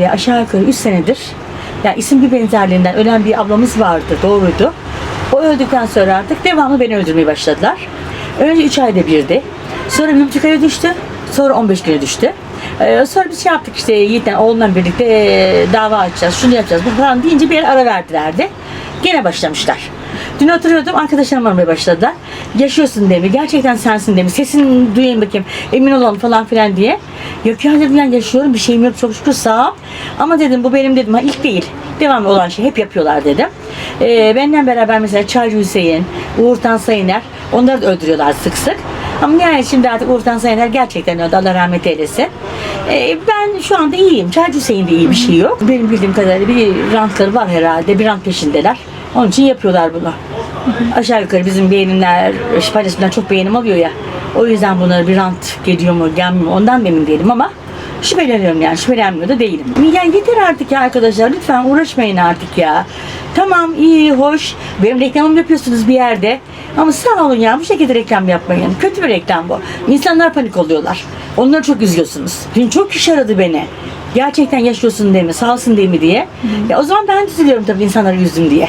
E, aşağı yukarı 3 senedir ya isim bir benzerliğinden ölen bir ablamız vardı doğruydu. O öldükten sonra artık devamlı beni öldürmeye başladılar. Önce 3 ayda birdi. Sonra bir buçuk aya düştü. Sonra 15 güne düştü. Ee, sonra biz şey yaptık işte Yiğit'le oğlumla birlikte e, dava açacağız, şunu yapacağız bu falan deyince bir ara verdilerdi. Gene başlamışlar. Dün oturuyordum arkadaşlarım aramaya başladılar. Yaşıyorsun demiş, gerçekten sensin demiş. Sesini duyayım bakayım, emin olalım falan filan diye. Yok ya dedim ben yaşıyorum bir şeyim yok çok şükür sağ. Ama dedim bu benim dedim ha ilk değil. Devamlı olan şey hep yapıyorlar dedim. Ee, benden beraber mesela Çaycı Hüseyin, Uğur Tansayıner onları da öldürüyorlar sık sık. Ama yani şimdi artık Uğur Tansayıner gerçekten öldü Allah rahmet eylesin. Ee, ben şu anda iyiyim. Çaycı Hüseyin'de iyi bir şey yok. Benim bildiğim kadarıyla bir rantları var herhalde. Bir rant peşindeler. Onun için yapıyorlar bunu. Aşağı yukarı bizim beğenimler, paylaşımlar çok beğenim alıyor ya. O yüzden bunlara bir rant geliyor mu gelmiyor mu ondan da emin değilim ama şüpheleniyorum yani şüphelenmiyor da değilim. Yani yeter artık ya arkadaşlar lütfen uğraşmayın artık ya. Tamam iyi hoş benim reklamımı yapıyorsunuz bir yerde ama sağ olun ya bu şekilde reklam yapmayın. Kötü bir reklam bu. İnsanlar panik oluyorlar. Onları çok üzüyorsunuz. Dün çok kişi aradı beni. Gerçekten yaşıyorsun değil mi, sağsın değil mi diye. Ya o zaman ben üzülüyorum tabii insanları üzdüm diye.